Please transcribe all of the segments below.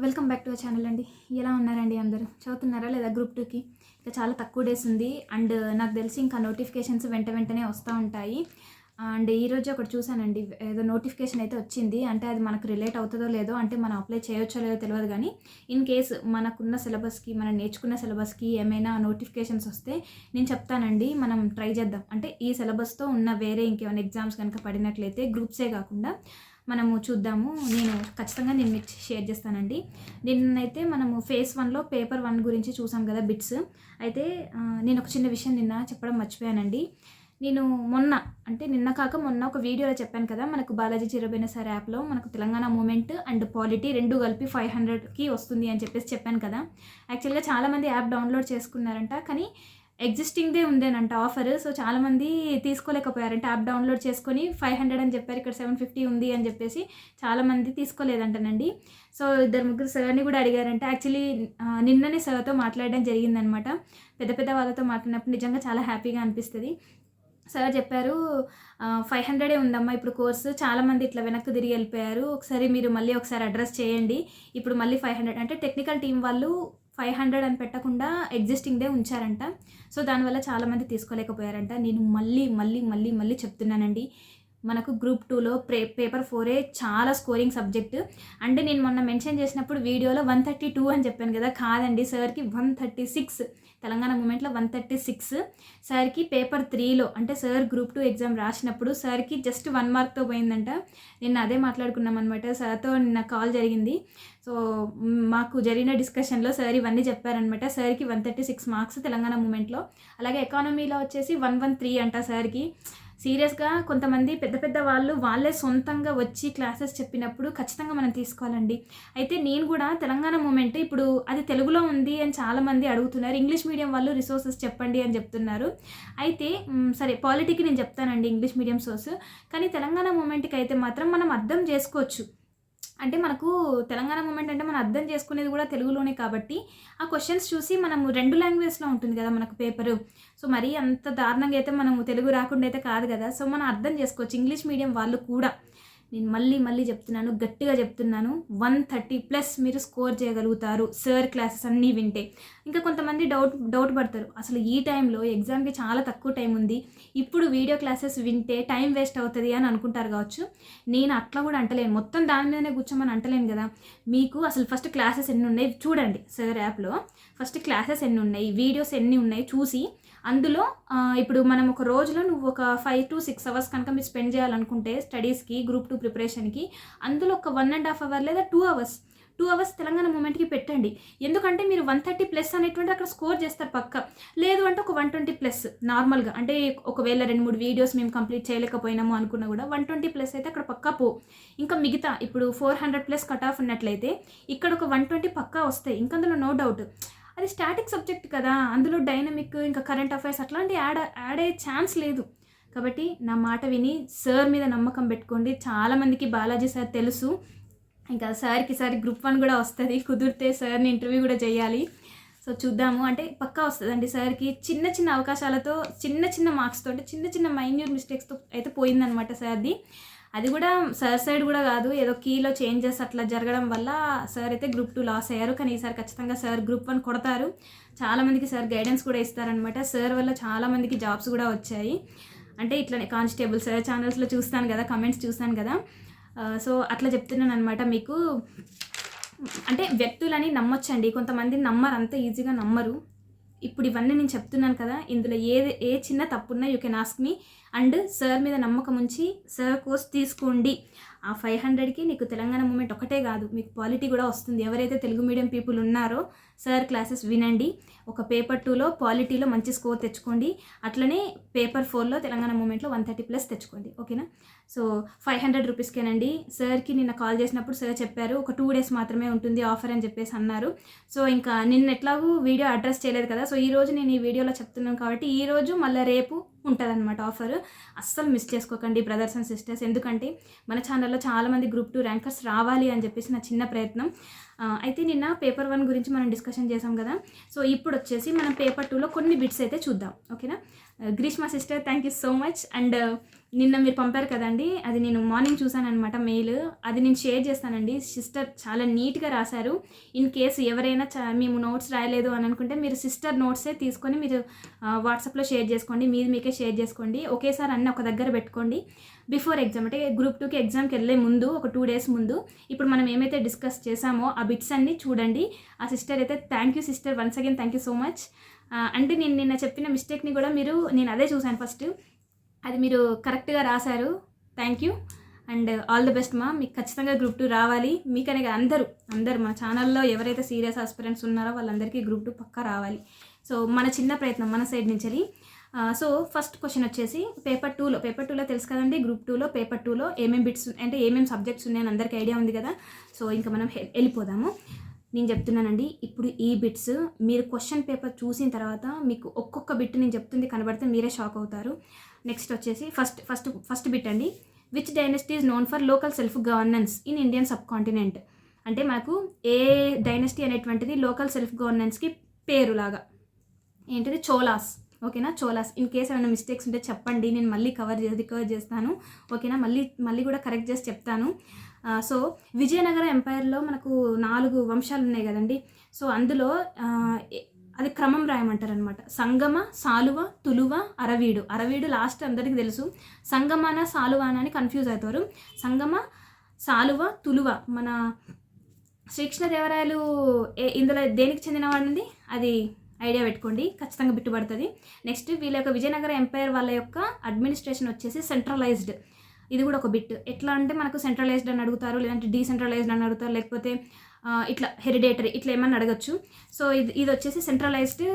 Welcome back to our channel అండి. ఎలా ఉన్నారండి అందరూ? చదువుతున్నారా లేదా గ్రూప్ టూకి? ఇంకా చాలా తక్కువ డేస్ ఉంది. అండ్ నాకు తెలిసి ఇంకా నోటిఫికేషన్స్ వెంట వెంటనే వస్తూ ఉంటాయి. అండ్ ఈరోజు ఒకటి చూసానండి ఏదో నోటిఫికేషన్ అయితే వచ్చింది. అంటే అది మనకు రిలేట్ అవుతుందో లేదో అంటే మనం అప్లై చేయొచ్చో లేదో తెలియదు కానీ ఇన్ కేస్ మనకున్న సిలబస్కి మనం నేర్చుకున్న సిలబస్కి ఏమైనా నోటిఫికేషన్స్ వస్తే నేను చెప్తానండి. మనం ట్రై చేద్దాం. అంటే ఈ సిలబస్తో ఉన్న వేరే ఇంకేమైనా ఎగ్జామ్స్ కనుక పడినట్లయితే గ్రూప్సే కాకుండా మనము చూద్దాము. నేను ఖచ్చితంగా నేను మీకు షేర్ చేస్తానండి. నిన్నైతే మనము ఫేస్ వన్లో పేపర్ వన్ గురించి చూసాం కదా బిట్స్. అయితే నేను ఒక చిన్న విషయం నిన్న చెప్పడం మర్చిపోయానండి. నేను మొన్న అంటే నిన్న కాక మొన్న ఒక వీడియోలో చెప్పాను కదా మనకు బాలాజీ చిరబైన సార్ యాప్లో మనకు తెలంగాణ మూమెంట్ అండ్ పాలిటీ రెండు కలిపి ఫైవ్ హండ్రెడ్కి వస్తుంది అని చెప్పేసి చెప్పాను కదా. యాక్చువల్గా చాలామంది యాప్ డౌన్లోడ్ చేసుకున్నారంట కానీ ఎగ్జిస్టింగ్దే ఉందేనంట ఆఫర్ సో చాలామంది తీసుకోలేకపోయారంట. యాప్ డౌన్లోడ్ చేసుకొని ఫైవ్ హండ్రెడ్ అని చెప్పారు. ఇక్కడ సెవెన్ ఫిఫ్టీ ఉంది అని చెప్పేసి చాలామంది తీసుకోలేదంటనండి. సో ఇద్దరు ముగ్గురు సార్ని కూడా అడిగారంట. యాక్చువల్లీ నిన్ననే సార్తో మాట్లాడడం జరిగిందనమాట. పెద్ద పెద్ద వాళ్ళతో మాట్లాడినప్పుడు నిజంగా చాలా హ్యాపీగా అనిపిస్తుంది. సార్ చెప్పారు ఫైవ్ హండ్రెడే ఉందమ్మా ఇప్పుడు కోర్సు చాలామంది ఇట్లా వెనక్కి తిరిగి వెళ్ళిపోయారు. ఒకసారి మీరు మళ్ళీ ఒకసారి అడ్రస్ చేయండి. ఇప్పుడు మళ్ళీ ఫైవ్ హండ్రెడ్ అంటే టెక్నికల్ టీం వాళ్ళు ఫైవ్ హండ్రెడ్ అని పెట్టకుండా ఎగ్జిస్టింగ్దే ఉంచారంట. సో దానివల్ల చాలామంది తీసుకోలేకపోయారంట. నేను మళ్ళీ మళ్ళీ మళ్ళీ మళ్ళీ చెప్తున్నానండి. మనకు గ్రూప్ టూలో ప్రే పేపర్ ఫోరే చాలా స్కోరింగ్ సబ్జెక్ట్ అంటే నేను మొన్న మెన్షన్ చేసినప్పుడు వీడియోలో వన్ థర్టీ టూ అని చెప్పాను కదా కాదండి సార్కి వన్ థర్టీ సిక్స్ తెలంగాణ మూమెంట్లో వన్ థర్టీ సిక్స్ సార్కి పేపర్ త్రీలో అంటే సార్ గ్రూప్ టూ ఎగ్జామ్ రాసినప్పుడు సార్కి జస్ట్ వన్ మార్క్తో పోయిందంట. నిన్న అదే మాట్లాడుకున్నాం అనమాట సార్తో నిన్న కాల్ జరిగింది. సో మాకు జరిగిన డిస్కషన్లో సార్ ఇవన్నీ చెప్పారనమాట సార్కి one thirty six marks Telangana మూమెంట్లో అలాగే ఎకానమీలో వచ్చేసి వన్ వన్ త్రీ అంట సార్కి సీరియస్గా కొంతమంది పెద్ద పెద్ద వాళ్ళు వాళ్ళే సొంతంగా వచ్చి క్లాసెస్ చెప్పినప్పుడు ఖచ్చితంగా మనం తీసుకోవాలండి. అయితే నేను కూడా తెలంగాణ మూమెంట్ ఇప్పుడు అది తెలుగులో ఉంది అని చాలామంది అడుగుతున్నారు. ఇంగ్లీష్ మీడియం వాళ్ళు రిసోర్సెస్ చెప్పండి అని చెప్తున్నారు. అయితే సరే పాలిటీకి నేను చెప్తానండి ఇంగ్లీష్ మీడియం సోర్స్. కానీ తెలంగాణ మూమెంట్కి అయితే మాత్రం మనం అర్థం చేసుకోవచ్చు. అంటే మనకు తెలంగాణ మూమెంట్ అంటే మనం అర్థం చేసుకునేది కూడా తెలుగులోనే కాబట్టి ఆ క్వశ్చన్స్ చూసి మనము రెండు లాంగ్వేజ్లో ఉంటుంది కదా మనకు పేపరు. సో మరీ అంత దారుణంగా అయితే మనం తెలుగు రాకుండా అయితే కాదు కదా. సో మనం అర్థం చేసుకోవచ్చు. ఇంగ్లీష్ మీడియం వాళ్ళు కూడా నేను మళ్ళీ మళ్ళీ చెప్తున్నాను గట్టిగా చెప్తున్నాను. వన్ థర్టీ ప్లస్ మీరు స్కోర్ చేయగలుగుతారు. సార్ క్లాసెస్ అన్నీ వింటే. ఇంకా కొంతమంది డౌట్ డౌట్ పడతారు. అసలు ఈ టైంలో ఎగ్జామ్కి చాలా తక్కువ టైం ఉంది. ఇప్పుడు వీడియో క్లాసెస్ వింటే టైం వేస్ట్ అవుతుంది అని అనుకుంటారు కావచ్చు. నేను అట్లా కూడా అంటలేను. మొత్తం దాని మీదనే కూర్చోమని అంటలేను కదా. మీకు అసలు ఫస్ట్ క్లాసెస్ ఎన్ని ఉన్నాయి? చూడండి సార్ యాప్లో. ఫస్ట్ క్లాసెస్ ఎన్ని ఉన్నాయి? వీడియోస్ ఎన్ని ఉన్నాయి? చూసి అందులో ఇప్పుడు మనం ఒక రోజులో నువ్వు ఒక ఫైవ్ టు సిక్స్ అవర్స్ కనుక మీరు స్పెండ్ చేయాలనుకుంటే స్టడీస్కి గ్రూప్ టూ ప్రిపరేషన్కి అందులో ఒక వన్ అండ్ హాఫ్ అవర్ లేదా two hours two hours Telangana మూమెంట్కి పెట్టండి. ఎందుకంటే మీరు వన్ థర్టీ ప్లస్ అనేటువంటి అక్కడ స్కోర్ చేస్తారు పక్క. లేదు అంటే ఒక వన్ ట్వంటీ ప్లస్ నార్మల్గా అంటే ఒకవేళ రెండు మూడు వీడియోస్ మేము కంప్లీట్ చేయలేకపోయినాము అనుకున్నా కూడా వన్ ట్వంటీ ప్లస్ అయితే అక్కడ పక్కా పో. ఇంకా మిగతా ఇప్పుడు four hundred plus cut off ఉన్నట్లయితే ఇక్కడ ఒక వన్ ట్వంటీ పక్కా వస్తాయి. ఇంకా అందులో నో డౌట్ అది స్టాటిక్ సబ్జెక్ట్ కదా అందులో డైనమిక్ ఇంకా కరెంట్ అఫైర్స్ అట్లాంటి యాడ్ యాడ్ అయ్యే ఛాన్స్ లేదు. కాబట్టి నా మాట విని సార్ మీద నమ్మకం పెట్టుకోండి. చాలామందికి బాలాజీ సార్ తెలుసు. ఇంకా సార్కి సార్ గ్రూప్ వన్ కూడా వస్తుంది. కుదిరితే సార్ని ఇంటర్వ్యూ కూడా చేయాలి. సో చూద్దాము. అంటే పక్కా వస్తుందండి సార్కి చిన్న చిన్న అవకాశాలతో చిన్న చిన్న మార్క్స్తో అంటే చిన్న చిన్న మైన్యూర్ మిస్టేక్స్తో అయితే పోయిందనమాట సార్ది అది కూడా సార్ సైడ్ కూడా కాదు. ఏదో కీలో చేంజెస్ అట్లా జరగడం వల్ల సార్ అయితే గ్రూప్ టూ లాస్ అయ్యారు. కానీ ఈసారి ఖచ్చితంగా సార్ గ్రూప్ వన్ కొడతారు. చాలామందికి సార్ గైడెన్స్ కూడా ఇస్తారనమాట సార్ వల్ల చాలామందికి జాబ్స్ కూడా వచ్చాయి. అంటే ఇట్లానే కానిస్టేబుల్ సార్ ఛానల్స్లో చూస్తాను కదా కమెంట్స్ చూస్తాను కదా. సో అట్లా చెప్తున్నాను అనమాట మీకు. అంటే వ్యక్తులని నమ్మొచ్చండి. కొంతమంది నమ్మరు అంత ఈజీగా నమ్మరు. ఇప్పుడు ఇవన్నీ నేను చెప్తున్నాను కదా. ఇందులో ఏ ఏ చిన్న తప్పున్నా you can ask me and sir మీద నమ్మకం ఉంచి సార్ కోర్స్ తీసుకోండి. ఆ ఫైవ్ హండ్రెడ్కి నీకు తెలంగాణ మూమెంట్ ఒకటే కాదు. మీకు పాలిటీ కూడా వస్తుంది. ఎవరైతే తెలుగు మీడియం పీపుల్ ఉన్నారో సార్ క్లాసెస్ వినండి. ఒక పేపర్ టూలో పాలిటీలో మంచి స్కోర్ తెచ్చుకోండి. అట్లనే పేపర్ ఫోర్లో తెలంగాణ మూమెంట్లో వన్ థర్టీ ప్లస్ తెచ్చుకోండి. ఓకేనా? సో ఫైవ్ హండ్రెడ్ రూపీస్కేనండి. సార్కి నిన్న కాల్ చేసినప్పుడు సార్ చెప్పారు ఒక టూ డేస్ మాత్రమే ఉంటుంది ఆఫర్ అని చెప్పేసి అన్నారు. సో ఇంకా నిన్న ఎట్లాగూ వీడియో అడ్రస్ చేయలేదు కదా. సో ఈ రోజు నేను ఈ వీడియోలో చెప్తున్నాను కాబట్టి ఈరోజు మళ్ళీ రేపు ఉంటుందన్నమాట ఆఫర్. అస్సలు మిస్ చేసుకోకండి బ్రదర్స్ అండ్ సిస్టర్స్. ఎందుకంటే మన ఛానల్లో చాలామంది గ్రూప్ టూ ర్యాంకర్స్ రావాలి అని చెప్పేసి నా చిన్న ప్రయత్నం. అయితే నిన్న పేపర్ వన్ గురించి మనం డిస్కషన్ చేసాం కదా. సో ఇప్పుడు వచ్చేసి మనం పేపర్ టూలో కొన్ని బిట్స్ అయితే చూద్దాం. ఓకేనా? Greeshma sister thank you so much and నిన్న మీరు పంపారు కదండి అది నేను మార్నింగ్ చూసాను అనమాట మెయిల్. అది నేను షేర్ చేస్తానండి. సిస్టర్ చాలా నీట్గా రాశారు. ఇన్ కేసు ఎవరైనా చ మేము నోట్స్ రాయలేదు అని అనుకుంటే మీరు సిస్టర్ నోట్సే తీసుకొని మీరు వాట్సాప్లో షేర్ చేసుకోండి. మీది మీకే షేర్ చేసుకోండి. ఒకేసారి అన్నీ ఒక దగ్గర పెట్టుకోండి. బిఫోర్ ఎగ్జామ్ అంటే గ్రూప్ టూకి ఎగ్జామ్కి వెళ్ళే ముందు ఒక టూ డేస్ ముందు ఇప్పుడు మనం ఏమైతే డిస్కస్ చేసామో ఆ బిట్స్ అన్నీ చూడండి. ఆ సిస్టర్ అయితే thank you sister once again thank you so much. అంటే నేను నిన్న చెప్పిన మిస్టేక్ని కూడా మీరు నేను అదే చూశాను ఫస్ట్. అది మీరు కరెక్ట్గా రాశారు. Thank you. And all the best మా. మీకు ఖచ్చితంగా గ్రూప్ టూ రావాలి. మీకనే అందరూ. అందరు మా ఛానల్లో ఎవరైతే సీరియస్ ఆస్పిరెంట్స్ ఉన్నారో వాళ్ళందరికీ గ్రూప్ టూ పక్కా రావాలి. సో మన చిన్న ప్రయత్నం మన సైడ్ నుంచి సో ఫస్ట్ క్వశ్చన్ వచ్చేసి పేపర్ టూలో. పేపర్ టూలో తెలుసు కదండి గ్రూప్ టూలో పేపర్ టూలో ఏమేమి బిట్స్ అంటే ఏమేమి సబ్జెక్ట్స్ ఉన్నాయని అందరికీ ఐడియా ఉంది కదా. సో ఇంకా మనం వెళ్ళిపోదాము. నేను చెప్తున్నానండి ఇప్పుడు ఈ బిట్స్ మీరు క్వశ్చన్ పేపర్ చూసిన తర్వాత మీకు ఒక్కొక్క బిట్ నేను చెప్తుంది కనబడితే మీరే షాక్ అవుతారు. నెక్స్ట్ వచ్చేసి ఫస్ట్ ఫస్ట్ ఫస్ట్ బిట్ అండి. Which dynasty is known for local self governance in Indian subcontinent అంటే మనకు ఏ డైనస్టీ అనేటువంటిది లోకల్ సెల్ఫ్ గవర్నెన్స్కి పేరులాగా. ఏంటిది? చోలాస్ ఓకేనా? చోలాస్ ఇన్ కేస్ ఏమైనా మిస్టేక్స్ ఉంటే చెప్పండి. నేను మళ్ళీ కవర్ చేసి రికవర్ చేస్తాను. ఓకేనా? మళ్ళీ మళ్ళీ కూడా కరెక్ట్ చేసి చెప్తాను. సో విజయనగర ఎంపైర్లో మనకు నాలుగు వంశాలు ఉన్నాయి కదండి. సో అందులో అది క్రమం రాయమంటారు అనమాట సంగమ సాలువ తులువ అరవీడు. అరవీడు లాస్ట్ అందరికీ తెలుసు. సంగమాన సాలువాన అని కన్ఫ్యూజ్ అవుతారు సంగమ సాలువ తులువ మన శ్రీకృష్ణదేవరాయలు ఇందులో దేనికి చెందినవాడండి? అది ఐడియా పెట్టుకోండి. ఖచ్చితంగా బిట్టుబడుతుంది. నెక్స్ట్ వీళ్ళ యొక్క విజయనగర ఎంపైర్ వాళ్ళ యొక్క అడ్మినిస్ట్రేషన్ వచ్చేసి సెంట్రలైజ్డ్ ఇది కూడా ఒక బిట్ ఎట్లా అంటే మనకు సెంట్రలైజ్డ్ అని అడుగుతారు లేదంటే డీసెంట్రలైజ్డ్ అని అడుగుతారు లేకపోతే ఇట్లా హెరిడేటరీ ఇట్లా ఏమన్నా అడగచ్చు. సో ఇది ఇది వచ్చేసి సెంట్రలైజ్డ్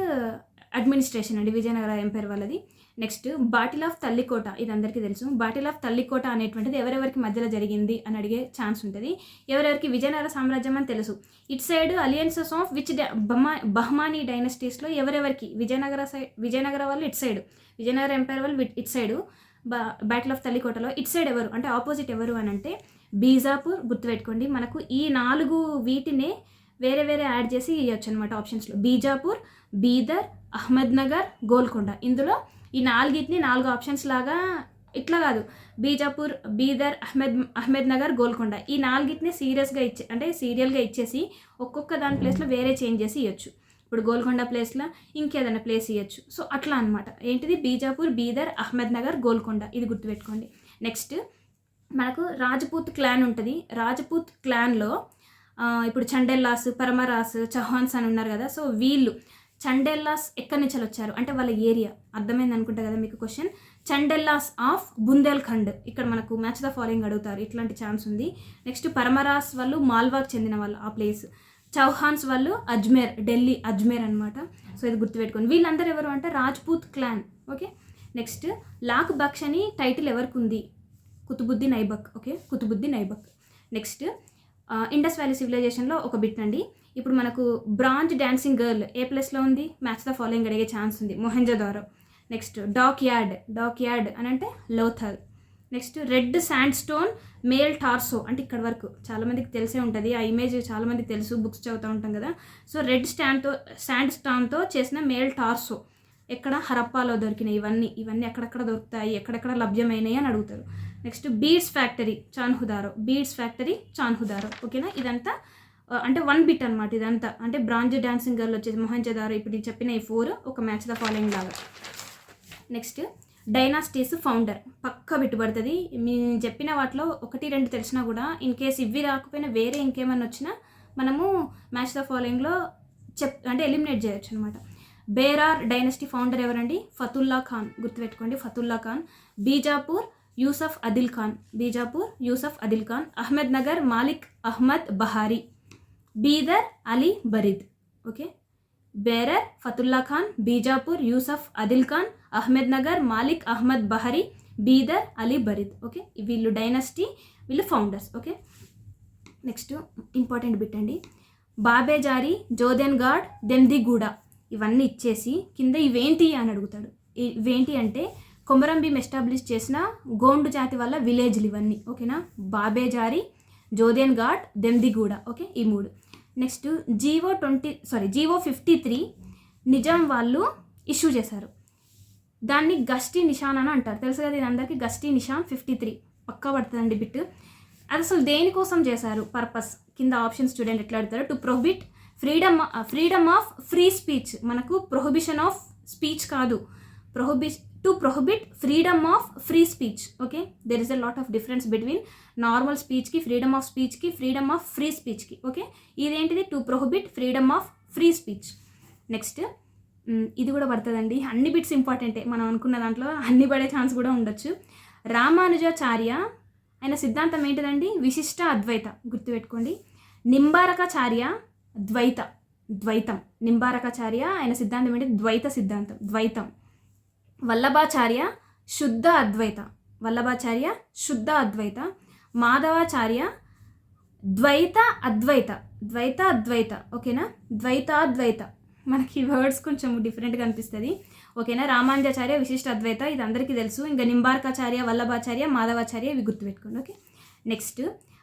అడ్మినిస్ట్రేషన్ అండి విజయనగర ఎంపైర్ వాళ్ళది. నెక్స్ట్ బాటిల్ ఆఫ్ తల్లికోట ఇది అందరికీ తెలుసు. బాటిల్ ఆఫ్ తల్లికోట అనేటువంటిది ఎవరెవరికి మధ్యలో జరిగింది అని అడిగే ఛాన్స్ ఉంటుంది. ఎవరెవరికి విజయనగర సామ్రాజ్యం అని తెలుసు. It side alliances of which Bahma Bahmani డైనస్టీస్లో ఎవరెవరికి? విజయనగర సైడ్ విజయనగర వాళ్ళు ఇట్ సైడ్ విజయనగర ఎంపైర్ వాళ్ళు ఇట్ సైడ్ బ్యాటిల్ ఆఫ్ తల్లికోటలో ఇట్ సైడ్ ఎవరు? అంటే ఆపోజిట్ ఎవరు అని అంటే బీజాపూర్ గుర్తుపెట్టుకోండి. మనకు ఈ నాలుగు వీటినే వేరే వేరే యాడ్ చేసి ఇవ్వచ్చు అనమాట ఆప్షన్స్లో బీజాపూర్ బీదర్ అహ్మద్నగర్ గోల్కొండ ఇందులో ఈ నాలుగిటిని నాలుగు ఆప్షన్స్ లాగా ఇట్లా కాదు. బీజాపూర్ బీదర్ అహ్మద్ అహ్మద్ నగర్ గోల్కొండ ఈ నాలుగిటిని సీరియస్గా ఇచ్చే అంటే సీరియల్గా ఇచ్చేసి ఒక్కొక్క దాని ప్లేస్లో వేరే చేంజ్ చేసి ఇవ్వచ్చు ఇప్పుడు గోల్కొండ ప్లేస్లో ఇంకేదైనా ప్లేస్ ఇవ్వచ్చు సో అట్లా అనమాట ఏంటిది? బీజాపూర్ బీదర్ అహ్మద్ నగర్ గోల్కొండ. ఇది గుర్తుపెట్టుకోండి. నెక్స్ట్ మనకు రాజపూత్ క్లాన్ ఉంటుంది. రాజపూత్ క్లాన్లో ఇప్పుడు చండెల్లాస్ పరమరాస్ చౌహాన్స్ అని ఉన్నారు కదా. సో వీళ్ళు చండెల్లాస్ ఎక్కడి నుంచి వచ్చారు? అంటే వాళ్ళ ఏరియా. అర్థమైంది అనుకుంటా కదా మీకు క్వశ్చన్ చండెల్లాస్ ఆఫ్ బుందేల్ఖండ్. ఇక్కడ మనకు మ్యాచ్ ద ఫాలోయింగ్ అడుగుతారు. ఇట్లాంటి ఛాన్స్ ఉంది. నెక్స్ట్ పరమరాస్ వాళ్ళు మాల్వాకి చెందిన వాళ్ళు ఆ ప్లేస్ చౌహాన్స్ వాళ్ళు అజ్మేర్ ఢిల్లీ అజ్మేర్ అనమాట సో ఇది గుర్తుపెట్టుకోండి. వీళ్ళందరూ ఎవరు అంటే Rajput clan. Okay? Next Lakh Baksh అని టైటిల్ ఎవరికి ఉంది? Qutbuddin Aibak. Okay? Qutbuddin Aibak. Next Indus valley సివిలైజేషన్లో ఒక బిట్ అండి. ఇప్పుడు మనకు బ్రాంజ్ డాన్సింగ్ గర్ల్ ఏ ప్లేస్లో ఉంది? మ్యాచ్ ద ఫాలోయింగ్ అడిగే ఛాన్స్ ఉంది. Mohenjodaro. Next dock yard dock yard అని అంటే Lothal. Next red sandstone male torso అంటే ఇక్కడ వరకు చాలామందికి తెలిసే ఉంటుంది. ఆ ఇమేజ్ చాలామందికి తెలుసు బుక్స్ చదువుతూ ఉంటాం కదా. సో రెడ్ స్టాండ్తో శాండ్ స్టాన్తో చేసిన మేల్ టార్సో. ఎక్కడ? హరప్పాలో దొరికినాయి ఇవన్నీ. ఇవన్నీ ఎక్కడెక్కడ దొరుకుతాయి? ఎక్కడెక్కడ లభ్యమైనాయి అని అడుగుతారు. Next beads factory Chanhudaro. Beads factory Chanhudaro. ఓకేనా? ఇదంతా అంటే వన్ బిట్ అనమాట ఇదంతా. అంటే బ్రాంజ్ డాన్సింగ్ గర్ల్ వచ్చేసి మొహంజదారో ఇప్పుడు చెప్పిన ఈ ఫోర్ ఒక మ్యాచ్ ద ఫాలోయింగ్ లాగా. నెక్స్ట్ డైనాస్టీస్ ఫౌండర్ పక్క పెట్టుబడుతుంది. మేము చెప్పిన వాటిలో ఒకటి రెండు తెలిసినా కూడా ఇన్ కేస్ ఇవి రాకపోయినా వేరే ఇంకేమైనా వచ్చినా మనము మ్యాచ్ ద ఫాలోయింగ్లో చెప్ అంటే ఎలిమినేట్ చేయొచ్చు అనమాట బేరార్ డైనస్టీ ఫౌండర్ ఎవరండి? ఫతుల్లా ఖాన్ గుర్తుపెట్టుకోండి Fatullah Khan Bijapur Yusuf Adil Khan Bijapur Yusuf Adil Khan Ahmadnagar Malik Ahmad Bahri Bidar Ali Barid okay Berar Fatullah Khan Bijapur Yusuf Adil Khan Ahmadnagar Malik Ahmad Bahri Bidar Ali Barid. Okay? వీళ్ళు డైనస్టీ వీళ్ళు founders. Okay? Next important bit అండి. బాబేజారి జోదెన్ గాడ్ దెమ్దిగూడ ఇవన్నీ ఇచ్చేసి కింద ఇవేంటి అని అడుగుతాడు. ఇవేంటి అంటే కొమరం భీం ఎస్టాబ్లిష్ చేసిన గోండు జాతి వల్ల విలేజ్లు ఇవన్నీ. ఓకేనా? Babejhari Jodenghat Demdiguda okay? ఈ మూడు. Next GO twenty sorry GO fifty three Nizam వాళ్ళు ఇష్యూ చేశారు. దాన్ని గస్టీ నిషాన్ అని అంటారు. తెలుసు కదా ఇది అందరికీ గస్టీ నిషాన్ ఫిఫ్టీ త్రీ. పక్కా పడుతుందండి బిట్. అది అసలు దేనికోసం చేశారు? పర్పస్ కింద ఆప్షన్ స్టూడెంట్ ఎట్లా అడుగుతారు? To prohibit freedom freedom of free speech. మనకు ప్రొహిబిషన్ ఆఫ్ స్పీచ్ కాదు. Prohibit to prohibit freedom of free speech okay there is a lot of difference between normal స్పీచ్కి freedom of స్పీచ్కి freedom of free స్పీచ్కి okay ఇదేంటిది? To prohibit freedom of free speech next ఇది కూడా పడుతుందండి. అన్ని bits ఇంపార్టెంటే మనం అనుకున్న దాంట్లో అన్ని పడే ఛాన్స్ కూడా ఉండొచ్చు. రామానుజాచార్య ఆయన సిద్ధాంతం ఏంటిదండి? విశిష్ట అద్వైత. గుర్తుపెట్టుకోండి. నింబారకాచార్య ద్వైత. ద్వైతం. నింబారకాచార్య ఆయన సిద్ధాంతం ఏంటి? ద్వైత సిద్ధాంతం. ద్వైతం. వల్లభాచార్య శుద్ధ అద్వైత. వల్లభాచార్య శుద్ధ అద్వైత. మాధవాచార్య ద్వైత అద్వైత. ద్వైత అద్వైత. ఓకేనా? ద్వైత అద్వైత. మనకి వర్డ్స్ కొంచెం డిఫరెంట్గా అనిపిస్తుంది. ఓకేనా? రామానుజాచార్య విశిష్ట అద్వైత. ఇది అందరికీ తెలుసు. ఇంకా నింబార్కాచార్య వల్లభాచార్య మాధవాచార్య ఇవి గుర్తుపెట్టుకోండి. ఓకే? నెక్స్ట్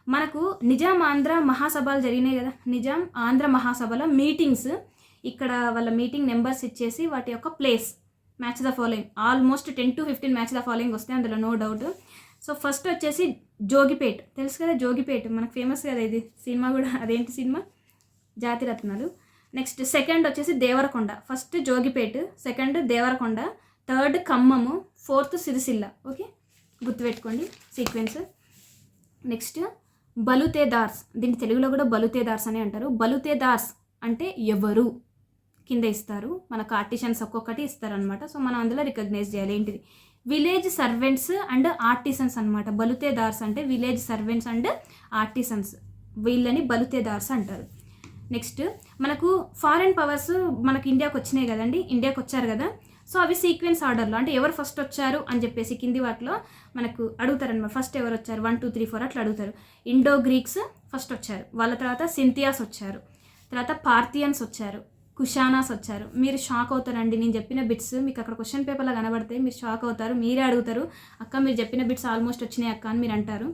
మనకు నిజాం ఆంధ్ర మహాసభలు జరిగినాయి కదా? నిజాం ఆంధ్ర మహాసభలో మీటింగ్స్. ఇక్కడ వాళ్ళ మీటింగ్ నెంబర్స్ ఇచ్చేసి వాటి యొక్క place. Match the following almost ten to fifteen match the following వస్తాయి అందులో నో డౌట్ సో ఫస్ట్ వచ్చేసి జోగిపేట్. తెలుసు కదా జోగిపేట్? మనకు ఫేమస్ కదా ఇది. సినిమా కూడా. అదేంటి సినిమా? జాతిరత్నాలు. నెక్స్ట్ సెకండ్ వచ్చేసి Devarakonda. First Jogipet second Devarakonda third Khammam fourth Sircilla. Okay గుర్తుపెట్టుకోండి సీక్వెన్స్ నెక్స్ట్ బలుతేదార్స్ దీన్ని తెలుగులో కూడా బలుతేదార్స్ అని అంటారు. బలుతేదార్స్ అంటే ఎవరు? కింద ఇస్తారు. మనకు ఆర్టిషన్స్ ఒక్కొక్కటి ఇస్తారనమాట సో మనం అందులో రికగ్నైజ్ చేయాలి. ఏంటిది? విలేజ్ సర్వెంట్స్ అండ్ ఆర్టిసన్స్ అనమాట బలుతేదార్స్ అంటే విలేజ్ సర్వెంట్స్ అండ్ ఆర్టిసన్స్. వీళ్ళని బలుతేదార్స్ అంటారు. నెక్స్ట్ మనకు ఫారెన్ పవర్స్ మనకు ఇండియాకి వచ్చినాయి కదండి. ఇండియాకి వచ్చారు కదా. సో అవి సీక్వెన్స్ ఆర్డర్లో. అంటే ఎవరు ఫస్ట్ వచ్చారు అని చెప్పేసి కింది వాటిలో మనకు అడుగుతారనమాట ఫస్ట్ ఎవరు వచ్చారు? వన్ టూ త్రీ ఫోర్ అట్లా అడుగుతారు. ఇండో గ్రీక్స్ ఫస్ట్ వచ్చారు. వాళ్ళ తర్వాత సింథియాస్ వచ్చారు. తర్వాత పార్థియన్స్ వచ్చారు. కుషానాస్ వచ్చారు. మీరు షాక్ అవుతారండి. నేను చెప్పిన బిట్స్ మీకు అక్కడ క్వశ్చన్ పేపర్లో కనబడితే మీరు షాక్ అవుతారు. మీరే అడుగుతారు. అక్క మీరు చెప్పిన బిట్స్ ఆల్మోస్ట్ వచ్చినాయి అక్క అని మీరు అంటారు.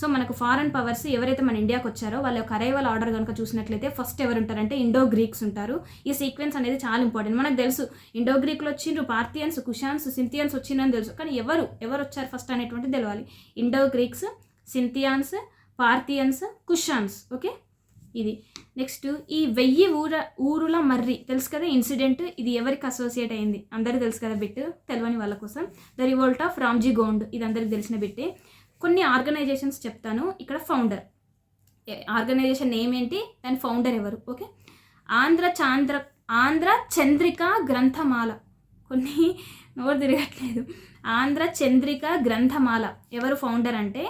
సో మనకు ఫారెన్ పవర్స్ ఎవరైతే మన ఇండియాకి వచ్చారో వాళ్ళ యొక్క అరైవల్ ఆర్డర్ కనుక చూసినట్లయితే ఫస్ట్ ఎవరు ఉంటారంటే ఇండో గ్రీక్స్ ఉంటారు. ఈ సీక్వెన్స్ అనేది చాలా ఇంపార్టెంట్ మనకు తెలుసు ఇండో గ్రీక్లు వచ్చిండ్రు పార్థియన్స్ కుషాన్స్ సింథియన్స్ వచ్చిందని తెలుసు. కానీ ఎవరు? ఎవరు వచ్చారు ఫస్ట్ అనేటువంటి తెలియాలి Indo Greeks Scythians Parthians Kushans. Okay ఇది. నెక్స్ట్ ఈ వెయ్యి ఊర ఊరుల మర్రి. తెలుసు కదా ఇన్సిడెంట్? ఇది ఎవరికి అసోసియేట్ అయింది? అందరికీ తెలుసు కదా బిట్ తెలియని వాళ్ళ కోసం. The revolt of Ramji Gond ఇది అందరికి తెలిసిన బిట్టే. కొన్ని ఆర్గనైజేషన్స్ చెప్తాను. ఇక్కడ ఫౌండర్ ఆర్గనైజేషన్ నేమ్ ఏంటి? దాని ఫౌండర్ ఎవరు? ఓకే? ఆంధ్ర చాంద్ర ఆంధ్ర చంద్రిక గ్రంథమాల. కొన్ని నోరు తిరగట్లేదు. ఆంధ్ర చంద్రిక గ్రంథమాల. ఎవరు ఫౌండర్ అంటే?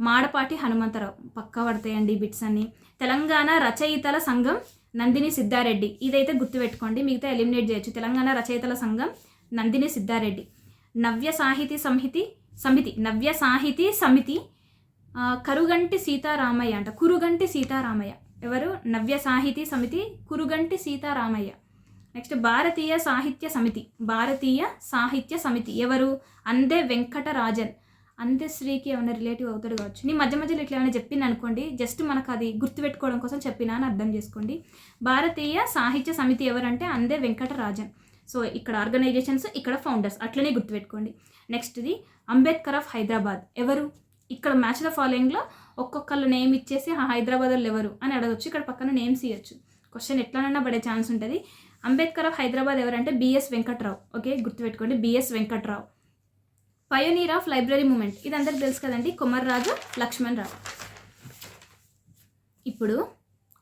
మాడపాటి హనుమంతరావు. పక్క పడతాయండి బిట్స్ అన్ని. తెలంగాణ రచయితల సంఘం నందిని సిద్ధారెడ్డి. ఇదైతే గుర్తుపెట్టుకోండి మిగతా ఎలిమినేట్ చేయొచ్చు. తెలంగాణ రచయితల సంఘం నందిని సిద్ధారెడ్డి. నవ్య సాహితీ సంహితి సమితి నవ్య సాహితీ సమితి కరుగంటి సీతారామయ్య అంట. కురుగంటి సీతారామయ్య. ఎవరు? నవ్య సాహితీ సమితి కురుగంటి సీతారామయ్య. నెక్స్ట్ భారతీయ సాహిత్య సమితి. భారతీయ సాహిత్య సమితి ఎవరు? అందే వెంకటరాజన్. అంత్యశ్రీకి ఏమైనా రిలేటివ్ అవుతాడు కావచ్చు. నీ మధ్య మధ్యలో ఇట్లా ఏమైనా చెప్పింది అనుకోండి జస్ట్ మనకు అది గుర్తుపెట్టుకోవడం కోసం చెప్పినా అని అర్థం చేసుకోండి. భారతీయ సాహిత్య సమితి ఎవరంటే అందే వెంకటరాజన్. సో ఇక్కడ ఆర్గనైజేషన్స్ ఇక్కడ ఫౌండర్స్ అట్లనే గుర్తుపెట్టుకోండి. నెక్స్ట్ది అంబేద్కర్ ఆఫ్ హైదరాబాద్. ఎవరు? ఇక్కడ మ్యాచ్ ద ఫాలోయింగ్లో ఒక్కొక్కళ్ళు నేమ్ ఇచ్చేసి ఆ ఎవరు? అని అడగచ్చు. ఇక్కడ పక్కన నేమ్స్ ఇవ్వచ్చు క్వశ్చన్ ఎట్లానన్నా పడే ఛాన్స్ ఉంటుంది. అంబేద్కర్ ఆఫ్ హైదరాబాద్ ఎవరంటే బిఎస్ వెంకట్రావు. ఓకే గుర్తుపెట్టుకోండి B S Venkatrao. Pioneer of library movement ఇది అందరికి తెలుసు కదండి కుమర్రాజు లక్ష్మణ్ రావు. ఇప్పుడు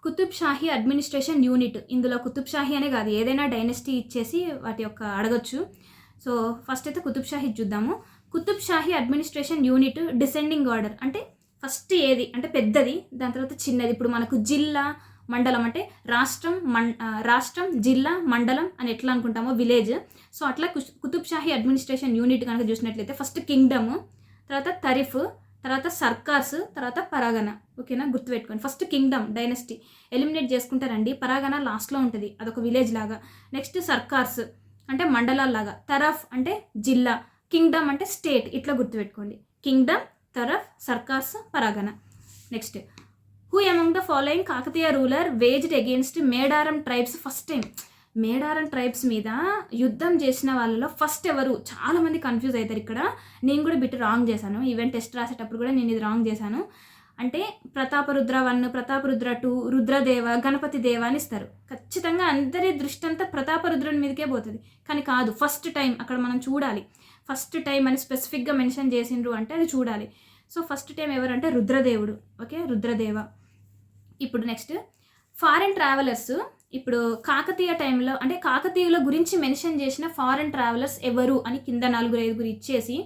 కుతుబ్ షాహీ అడ్మినిస్ట్రేషన్ యూనిట్ ఇందులో కుతుబ్ షాహీ అనే కాదు ఏదైనా డైనస్టీ ఇచ్చేసి వాటి యొక్క అడగొచ్చు. సో ఫస్ట్ అయితే కుతుబ్ షాహీ చూద్దాము. Qutb Shahi administration unit descending order అంటే ఫస్ట్ ఏది? అంటే పెద్దది దాని తర్వాత చిన్నది. ఇప్పుడు మనకు జిల్లా మండలం అంటే రాష్ట్రం మం రాష్ట్రం జిల్లా మండలం అని ఎట్లా అనుకుంటామో విలేజ్. సో అట్లా కుష్- కుతుబ్ షాహీ అడ్మినిస్ట్రేషన్ యూనిట్ కనుక చూసినట్లయితే ఫస్ట్ కింగ్డమ్ తర్వాత తరిఫ్ తర్వాత సర్కార్స్ తర్వాత పరాగణ. ఓకేనా? గుర్తుపెట్టుకోండి. First Kingdom dynasty. ఎలిమినేట్ చేసుకుంటారండి. పరాగణ లాస్ట్లో ఉంటుంది. అదొక విలేజ్ లాగా. నెక్స్ట్ సర్కార్స్ అంటే మండలాల్లాగా తరఫ్ అంటే జిల్లా. కింగ్డమ్ అంటే స్టేట్. ఇట్లా గుర్తుపెట్టుకోండి. Kingdom Taraf Sarkars Pargana. Next who among the following Kakatiya ruler waged against Medaram tribes first time Medaram tribes మీద యుద్ధం చేసిన వాళ్ళలో ఫస్ట్ ఎవరు? చాలామంది కన్ఫ్యూజ్ అవుతారు ఇక్కడ. నేను కూడా బిట్ రాంగ్ చేశాను. ఈవెంట్ టెస్ట్ రాసేటప్పుడు కూడా నేను ఇది రాంగ్ చేశాను. అంటే ప్రతాపరుద్ర వన్ ప్రతాపరుద్ర టూ రుద్రదేవ గణపతి దేవ అని ఇస్తారు. ఖచ్చితంగా అందరి దృష్టి అంతా ప్రతాపరుద్రుని మీదకే పోతుంది. కానీ కాదు ఫస్ట్ టైం అక్కడ మనం చూడాలి. ఫస్ట్ టైం అని స్పెసిఫిక్గా మెన్షన్ చేసిండ్రు అంటే అది చూడాలి. సో ఫస్ట్ టైం ఎవరంటే రుద్రదేవుడు. ఓకే రుద్రదేవ. ఇప్పుడు నెక్స్ట్ ఫారెన్ ట్రావెలర్స్ ఇప్పుడు కాకతీయ టైంలో అంటే కాకతీయుల గురించి మెన్షన్ చేసిన ఫారెన్ ట్రావెలర్స్ ఎవరు అని కింద నలుగురు ఐదుగురు ఇచ్చేసి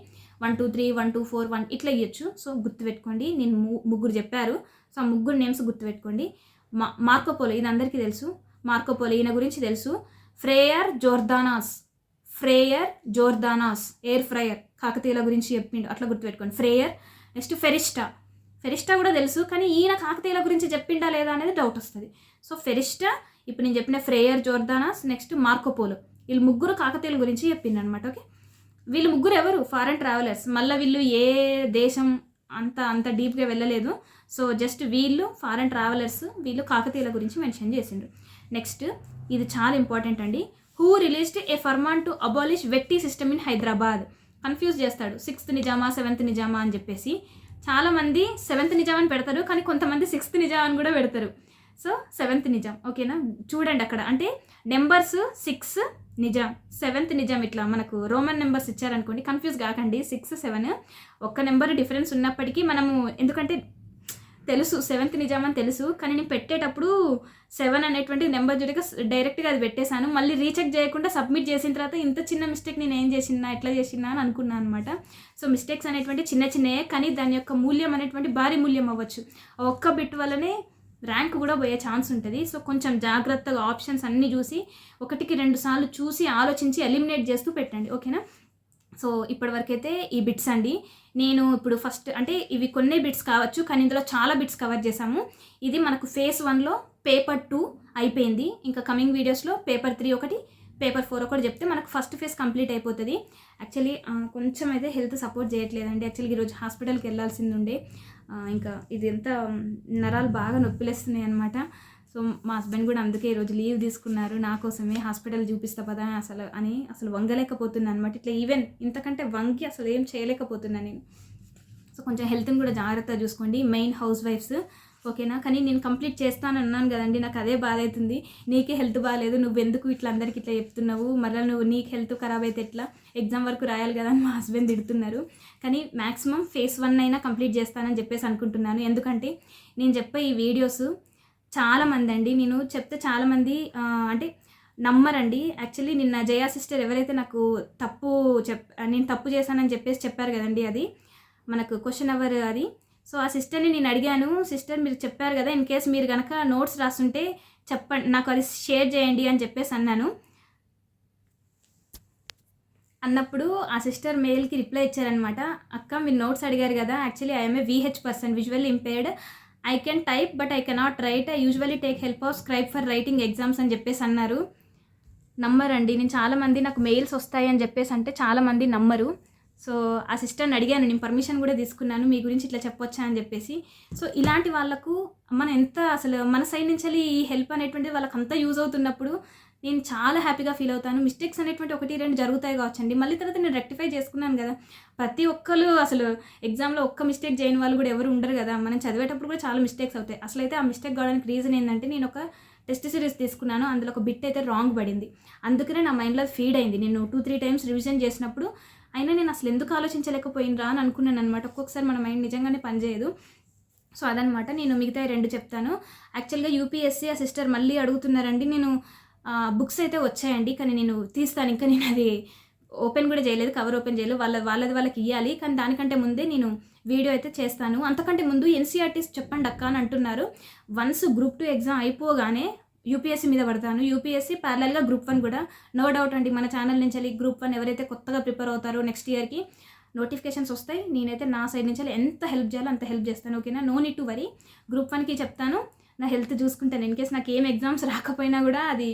one two three one two four one ఇట్లా ఇవ్వచ్చు సో గుర్తుపెట్టుకోండి నేను ముగ్గురు చెప్పారు. సో ఆ ముగ్గురు నేమ్స్ గుర్తుపెట్టుకోండి. మా మార్కోపోలో ఇది అందరికీ తెలుసు. మార్కోపోలో ఈయన గురించి తెలుసు. ఫ్రేయర్ జోర్దానాస్ ఫ్రేయర్ జోర్దానాస్ ఎయిర్ ఫ్రయర్ కాకతీయుల గురించి చెప్పిండు అట్లా గుర్తుపెట్టుకోండి. ఫ్రేయర్ నెక్స్ట్ ఫెరిస్టా ఫెరిస్టా కూడా తెలుసు కానీ ఈయన కాకతీయుల గురించి చెప్పిండా లేదా అనేది డౌట్ వస్తుంది. సో ఫెరిస్టా ఇప్పుడు నేను చెప్పిన ఫ్రేయర్ జోర్దానాస్ నెక్స్ట్ మార్కోపోలో వీళ్ళు ముగ్గురు కాకతీయుల గురించి చెప్పింది అనమాట ఓకే వీళ్ళు ముగ్గురు ఎవరు? ఫారెన్ ట్రావెలర్స్ మళ్ళీ వీళ్ళు ఏ దేశం అంత అంత డీప్గా వెళ్ళలేదు. సో జస్ట్ వీళ్ళు ఫారెన్ ట్రావెలర్స్ వీళ్ళు కాకతీయుల గురించి మెన్షన్ చేసిండ్రు. నెక్స్ట్ ఇది చాలా ఇంపార్టెంట్ అండి. Who released a farman to abolish vetti system in Hyderabad confuse చేస్తాడు. సిక్స్త్ నిజామా సెవెంత్ నిజామా అని చెప్పేసి. చాలామంది సెవెంత్ నిజాం అని పెడతారు కానీ కొంతమంది సిక్స్త్ నిజాం అని కూడా పెడతారు. సో సెవెంత్ నిజాం ఓకేనా? చూడండి అక్కడ. అంటే numbers six Nizam seventh Nizam ఇట్లా మనకు రోమన్ నెంబర్స్ ఇచ్చారనుకోండి కన్ఫ్యూజ్ కాకండి. సిక్స్ సెవెన్ ఒక్క నెంబర్ డిఫరెన్స్ ఉన్నప్పటికీ మనము ఎందుకంటే తెలుసు సెవెంత్ నిజాం అని తెలుసు కానీ నేను పెట్టేటప్పుడు సెవెన్ అనేటువంటి నెంబర్ చూడక డైరెక్ట్గా అది పెట్టేశాను. మళ్ళీ రీచెక్ చేయకుండా సబ్మిట్ చేసిన తర్వాత ఇంత చిన్న మిస్టేక్ నేను ఏం చేసినా ఎట్లా చేసినా అని అనుకున్నాను అనమాట సో మిస్టేక్స్ అనేటువంటి చిన్న చిన్నయే కానీ దాని యొక్క మూల్యం అనేటువంటి భారీ మూల్యం అవ్వచ్చు. ఒక్క బిట్ వల్లనే ర్యాంక్ కూడా పోయే ఛాన్స్ ఉంటుంది. సో కొంచెం జాగ్రత్తగా ఆప్షన్స్ అన్నీ చూసి ఒకటికి రెండు సార్లు చూసి ఆలోచించి ఎలిమినేట్ చేస్తూ పెట్టండి. ఓకేనా? సో ఇప్పటివరకైతే ఈ బిట్స్ అండి. నేను ఇప్పుడు ఫస్ట్ అంటే ఇవి కొన్ని బిట్స్ కావచ్చు కానీ ఇందులో చాలా బిట్స్ కవర్ చేశాము. ఇది మనకు ఫేస్ వన్లో పేపర్ టూ అయిపోయింది. ఇంకా కమింగ్ వీడియోస్లో పేపర్ త్రీ ఒకటి పేపర్ ఫోర్ ఒకటి చెప్తే మనకు ఫస్ట్ ఫేజ్ కంప్లీట్ అయిపోతుంది. యాక్చువల్లీ కొంచెం అయితే హెల్త్ సపోర్ట్ చేయట్లేదండి. యాక్చువల్గా ఈరోజు హాస్పిటల్కి వెళ్ళాల్సింది ఉండే. ఇంకా ఇది ఎంత నరాలు బాగా నొప్పిలేస్తున్నాయి అనమాట సో మా హస్బెండ్ కూడా అందుకే ఈరోజు లీవ్ తీసుకున్నారు. నా కోసమే హాస్పిటల్ చూపిస్తా పదా అసలు అని అసలు వంగలేకపోతున్నాను అనమాట ఇట్లా ఈవెన్ ఇంతకంటే వంగి అసలు ఏం చేయలేకపోతున్నాను నేను. సో కొంచెం హెల్త్ని కూడా జాగ్రత్తగా చూసుకోండి. మెయిన్ హౌస్ వైఫ్స్ ఓకేనా? కానీ నేను కంప్లీట్ చేస్తాను అన్నాను కదండి నాకు అదే బాధ అవుతుంది నీకే హెల్త్ బాగాలేదు నువ్వు ఎందుకు ఇట్లా అందరికి ఇట్లా చెప్తున్నావు? మళ్ళీ నువ్వు నీకు హెల్త్ ఖరాబ్ అయితే ఎట్లా? ఎగ్జామ్ వరకు రాయాలి కదా అని మా హస్బెండ్ తిడుతున్నారు. కానీ మ్యాక్సిమం ఫేస్ వన్ అయినా కంప్లీట్ చేస్తానని చెప్పేసి అనుకుంటున్నాను. ఎందుకంటే నేను చెప్పే ఈ వీడియోస్ చాలామంది అండి నేను చెప్తే చాలామంది అంటే నమ్మరండి. యాక్చువల్లీ నిన్న జయా సిస్టర్ ఎవరైతే నాకు తప్పు చెప్ నేను తప్పు చేశానని చెప్పేసి చెప్పారు కదండి అది. మనకు క్వశ్చన్ అవర్ అది. సో ఆ సిస్టర్ని నేను అడిగాను సిస్టర్ మీరు చెప్పారు కదా ఇన్ కేస్ మీరు కనుక నోట్స్ రాస్తుంటే చెప్పండి నాకు అది షేర్ చేయండి అని చెప్పేసి అన్నాను. అన్నప్పుడు ఆ సిస్టర్ మెయిల్కి రిప్లై ఇచ్చారనమాట అక్క మీరు నోట్స్ అడిగారు కదా actually I'm a VH person visual impaired I can type but I cannot write I usually take help of scribe for writing exams అని చెప్పేసి అన్నారు. నమ్మరండి. నేను చాలామంది నాకు మెయిల్స్ వస్తాయి అని చెప్పేసి అంటే చాలామంది నమ్మరు. సో ఆ సిస్టర్ని అడిగాను. నేను పర్మిషన్ కూడా తీసుకున్నాను. మీ గురించి ఇట్లా చెప్పొచ్చా అని చెప్పేసి. సో ఇలాంటి వాళ్ళకు మనం ఎంత అసలు మన సైడ్ నుంచి ఈ హెల్ప్ అనేటువంటిది వాళ్ళకి అంతా యూజ్ అవుతున్నప్పుడు నేను చాలా హ్యాపీగా ఫీల్ అవుతాను. మిస్టేక్స్ అనేటువంటి ఒకటి రెండు జరుగుతాయి కావచ్చండి. మళ్ళీ తర్వాత నేను రెక్టిఫై చేసుకున్నాను కదా. ప్రతి ఒక్కరు అసలు ఎగ్జామ్లో ఒక్క మిస్టేక్ చేయని వాళ్ళు కూడా ఎవరు ఉండరు కదా. మనం చదివేటప్పుడు కూడా చాలా మిస్టేక్స్ అవుతాయి. అసలు అయితే ఆ మిస్టేక్ కావడానికి రీజన్ ఏంటంటే నేను ఒక టెస్ట్ సిరీస్ తీసుకున్నాను. అందులో ఒక బిట్ అయితే రాంగ్ పడింది. అందుకనే నా మైండ్లో ఫీడ్ అయింది. నేను టూ త్రీ టైమ్స్ రివిజన్ చేసినప్పుడు అయినా నేను అసలు ఎందుకు ఆలోచించలేకపోయినరా అని అనుకున్నాను అనమాట ఒక్కొక్కసారి మన మైండ్ నిజంగానే పనిచేయదు సో అదనమాట నేను మిగతా రెండు చెప్తాను. యాక్చువల్గా యూపీఎస్సీ ఆ సిస్టర్ మళ్ళీ అడుగుతున్నారండి. నేను బుక్స్ అయితే వచ్చాయండి కానీ నేను తీస్తాను. ఇంకా నేను అది ఓపెన్ కూడా చేయలేదు కవర్ ఓపెన్ చేయలేదు. వాళ్ళ వాళ్ళది వాళ్ళకి ఇవ్వాలి కానీ దానికంటే ముందే నేను వీడియో అయితే చేస్తాను. అంతకంటే ముందు ఎన్సీఆర్టీస్ చెప్పండి అక్క అని అంటున్నారు. వన్స్ గ్రూప్ టూ ఎగ్జామ్ అయిపోగానే యూపీఎస్సీ మీద పడతాను. యూపీఎస్సీ ప్యారలల్గా గ్రూప్ వన్ కూడా. నో డౌట్ అండి మన ఛానల్ నుంచి వెళ్ళి గ్రూప్ వన్ ఎవరైతే కొత్తగా ప్రిపేర్ అవుతారో నెక్స్ట్ ఇయర్కి నోటిఫికేషన్స్ వస్తాయి. నేనైతే నా సైడ్ నుంచి వెళ్ళి ఎంత హెల్ప్ చేయాలో అంత హెల్ప్ చేస్తాను ఓకేనా no? Need to worry group వన్కి చెప్తాను. నా హెల్త్ చూసుకుంటాను. ఇన్ కేస్ నాకు ఏం ఎగ్జామ్స్ రాకపోయినా కూడా అది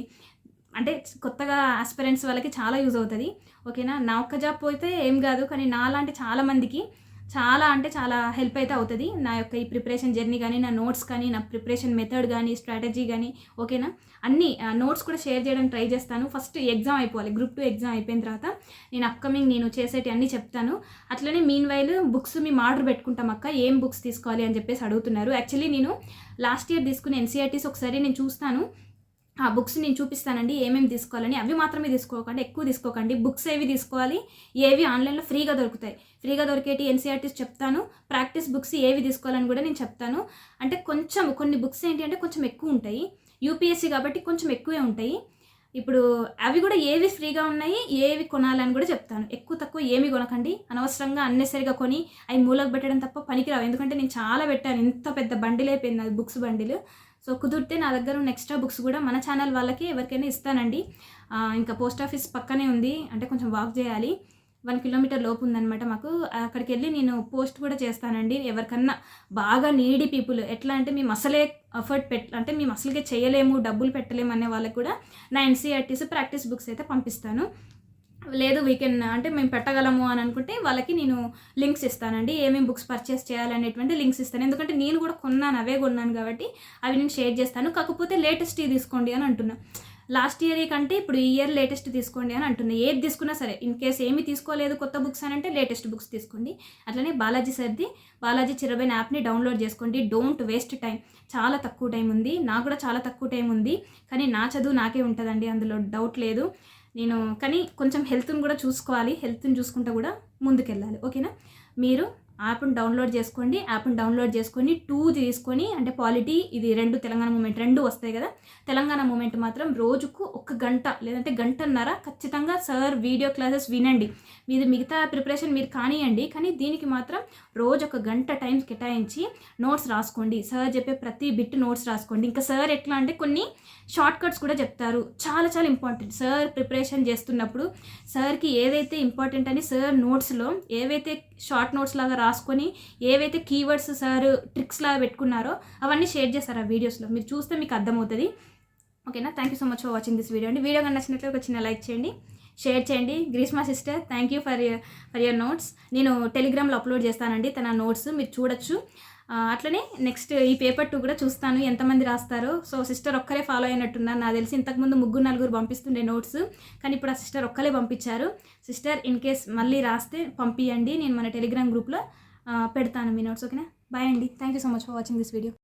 అంటే కొత్తగా ఆస్పిరెంట్స్ వాళ్ళకి చాలా యూజ్ అవుతుంది. ఓకేనా? నా ఒక్క జాబ్ పోతే ఏం కాదు. కానీ నా లాంటి చాలామందికి చాలా అంటే చాలా హెల్ప్ అయితే అవుతుంది. నా యొక్క ఈ ప్రిపరేషన్ జర్నీ కానీ నా నోట్స్ కానీ నా ప్రిపరేషన్ మెథడ్ కానీ స్ట్రాటజీ కానీ ఓకేనా అన్ని నోట్స్ కూడా షేర్ చేయడానికి ట్రై చేస్తాను. ఫస్ట్ ఎగ్జామ్ అయిపోవాలి. గ్రూప్ టూ ఎగ్జామ్ అయిపోయిన తర్వాత నేను అప్కమింగ్ నేను చేసేటి అన్నీ చెప్తాను. అట్లనే మీన్ వైల్ బుక్స్ మేము ఆర్డర్ పెట్టుకుంటాం అక్క. ఏం బుక్స్ తీసుకోవాలి అని చెప్పేసి అడుగుతున్నారు. యాక్చువల్లీ నేను లాస్ట్ ఇయర్ తీసుకున్న ఎన్సీఆర్టీస్ ఒకసారి నేను చూస్తాను. ఆ బుక్స్ నేను చూపిస్తానండి. ఏమేమి తీసుకోవాలని. అవి మాత్రమే తీసుకోకండి. ఎక్కువ తీసుకోకండి. బుక్స్ ఏవి తీసుకోవాలి? ఏవి ఆన్లైన్లో ఫ్రీగా దొరుకుతాయి. ఫ్రీగా దొరికేటి ఎన్సీఆర్టీస్ చెప్తాను. ప్రాక్టీస్ బుక్స్ ఏవి తీసుకోవాలని కూడా నేను చెప్తాను. అంటే కొంచెం కొన్ని బుక్స్ ఏంటి అంటే కొంచెం ఎక్కువ ఉంటాయి. యూపీఎస్సీ కాబట్టి కొంచెం ఎక్కువే ఉంటాయి. ఇప్పుడు అవి కూడా ఏవి ఫ్రీగా ఉన్నాయి ఏవి కొనాలని కూడా చెప్తాను. ఎక్కువ తక్కువ ఏమి కొనకండి. అనవసరంగా అన్నెసరిగా కొని అవి మూలకు పెట్టడం తప్ప పనికిరావు. ఎందుకంటే నేను చాలా పెట్టాను. ఇంత పెద్ద బండిల్ అయిపోయింది అది బుక్స్ బండిలు. సో కుదిరితే నా దగ్గర ఉన్న ఎక్స్ట్రా బుక్స్ కూడా మన ఛానల్ వాళ్ళకి ఎవరికైనా ఇస్తానండి. ఇంకా పోస్ట్ ఆఫీస్ పక్కనే ఉంది. అంటే కొంచెం వాక్ చేయాలి. వన్ కిలోమీటర్ లోపు ఉందన్నమాట మాకు. అక్కడికి వెళ్ళి నేను పోస్ట్ కూడా చేస్తానండి. ఎవరికన్నా బాగా నీడీ పీపుల్ ఎట్లా అంటే మేము అసలే అఫర్ట్ పెట్ అంటే మేము అసలుకే చేయలేము డబ్బులు పెట్టలేము అనే వాళ్ళకి కూడా నా ఎన్సీఆర్టీస్ ప్రాక్టీస్ బుక్స్ అయితే పంపిస్తాను. లేదు వీకెండ్ అంటే మేము పెట్టగలము అని అనుకుంటే వాళ్ళకి నేను లింక్స్ ఇస్తానండి. ఏమేమి బుక్స్ పర్చేస్ చేయాలనేటువంటి లింక్స్ ఇస్తాను. ఎందుకంటే నేను కూడా కొన్నాను అవే కొన్నాను కాబట్టి అవి నేను షేర్ చేస్తాను. కాకపోతే లేటెస్ట్ తీసుకోండి అని అంటున్నాను లాస్ట్ ఇయర్ కంటే ఇప్పుడు ఈ ఇయర్ లేటెస్ట్ తీసుకోండి అని అంటున్నా. ఏది తీసుకున్నా సరే ఇన్ కేస్ ఏమి తీసుకోలేదు కొత్త బుక్స్ అని అంటే లేటెస్ట్ బుక్స్ తీసుకోండి. అట్లనే బాలాజీ సర్ది బాలాజీ చిరబైన యాప్ని డౌన్లోడ్ చేసుకోండి. డోంట్ వేస్ట్ టైం చాలా తక్కువ టైం ఉంది. నాకు కూడా చాలా తక్కువ టైం ఉంది. కానీ నా చదువు నాకే ఉంటుందండి. అందులో డౌట్ లేదు. నేను కానీ కొంచెం హెల్త్ని కూడా చూసుకోవాలి. హెల్త్ని చూసుకుంటూ కూడా ముందుకెళ్ళాలి. ఓకేనా? మీరు యాప్ని డౌన్లోడ్ చేసుకోండి. యాప్ని డౌన్లోడ్ చేసుకొని టూ తీసుకొని అంటే పాలిటీ ఇది రెండు తెలంగాణ మూమెంట్ రెండు వస్తాయి కదా. తెలంగాణ మూమెంట్ మాత్రం రోజుకు ఒక గంట లేదంటే గంటన్నర ఖచ్చితంగా సార్ వీడియో క్లాసెస్ వినండి. మీది మిగతా ప్రిపరేషన్ మీరు కానివ్వండి కానీ దీనికి మాత్రం రోజు ఒక గంట టైం కేటాయించి నోట్స్ రాసుకోండి. సార్ చెప్పే ప్రతి బిట్ నోట్స్ రాసుకోండి. ఇంకా సార్ ఎట్లా అంటే కొన్ని షార్ట్ కట్స్ కూడా చెప్తారు. చాలా చాలా ఇంపార్టెంట్. సార్ ప్రిపరేషన్ చేస్తున్నప్పుడు సార్కి ఏదైతే ఇంపార్టెంట్ అని సార్ నోట్స్లో ఏవైతే షార్ట్ నోట్స్ లాగా రాసుకొని ఏవైతే కీవర్డ్స్ సార్ ట్రిక్స్ లాగా పెట్టుకున్నారో అవన్నీ షేర్ చేస్తారు ఆ వీడియోస్లో మీరు చూస్తే మీకు అర్థమవుతుంది. ఓకేనా thank you so much for watching this video అండి. వీడియో కన్నా నచ్చినట్లయితే ఒక చిన్న లైక్ చేయండి షేర్ చేయండి. Greeshma sister thank you for for your notes నేను టెలిగ్రామ్లో అప్లోడ్ చేస్తానండి. తన నోట్స్ మీరు చూడొచ్చు. అట్లనే నెక్స్ట్ ఈ పేపర్ టూ కూడా చూస్తాను ఎంతమంది రాస్తారో. సో సిస్టర్ ఒక్కరే ఫాలో అయినట్టున్నారు. నాకు తెలిసి ఇంతకుముందు ముగ్గురు నలుగురు పంపిస్తుండే నోట్స్ కానీ ఇప్పుడు ఆ సిస్టర్ ఒక్కలే పంపించారు. సిస్టర్ ఇన్ కేస్ మళ్ళీ రాస్తే పంపించండి నేను మన టెలిగ్రామ్ గ్రూప్లో పెడతాను మీ నోట్స్ ఓకేనా? బాయ్ అండి. Thank you so much for watching this video